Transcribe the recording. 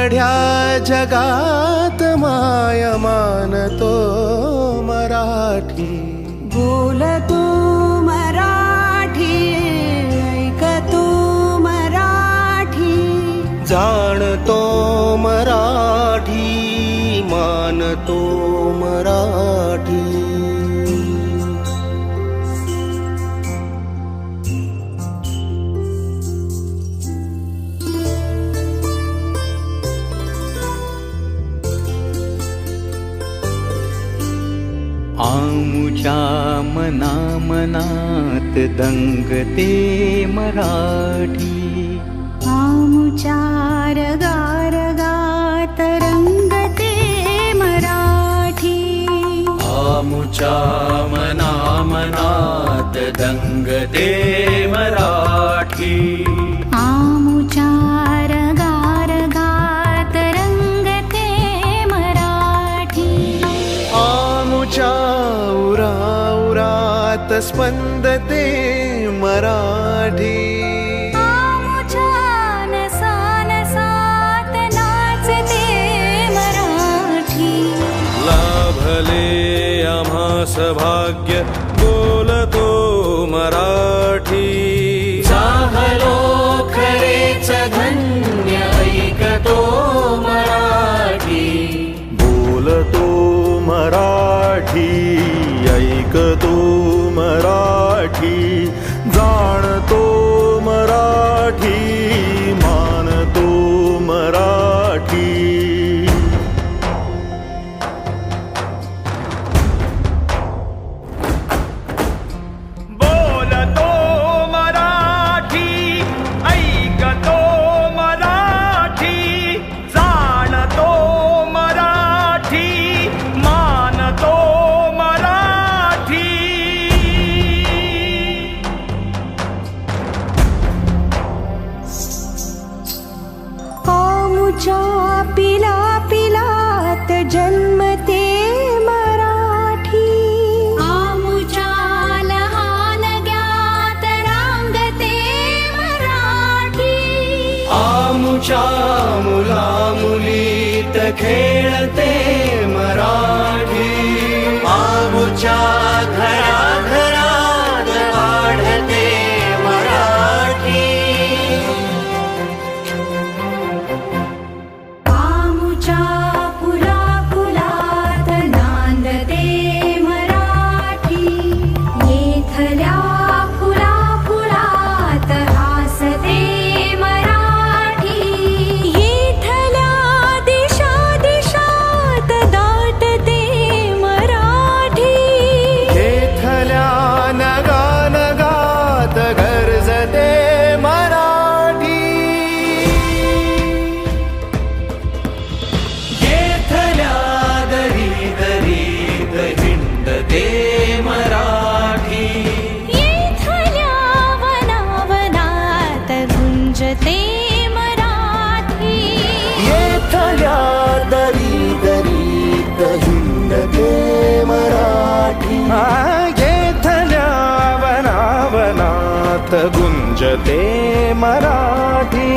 वढ्या जगात माय मानतो मराठी. बोलतो मराठी ऐकतो मराठी. जाणतो मराठी मानतो मराठी. मना मनात दंगते मराठी स्पंदते मराठी. आमुचान सानसात नाचते मराठी. लाभले आम्हास भाग्य बोलतो मराठी. चाहलो खरेच धन्य ऐकतो मराठी. बोलतो मराठी मराठी आमच्या मुलामुलीत खेळते मराठी। आमच्या घराघरात पाढते मराठी। आमच्या गुंजते मराठी। येथल्या दरी दरीत हिंडते मराठी। येथल्या वनावनात गुंजते मराठी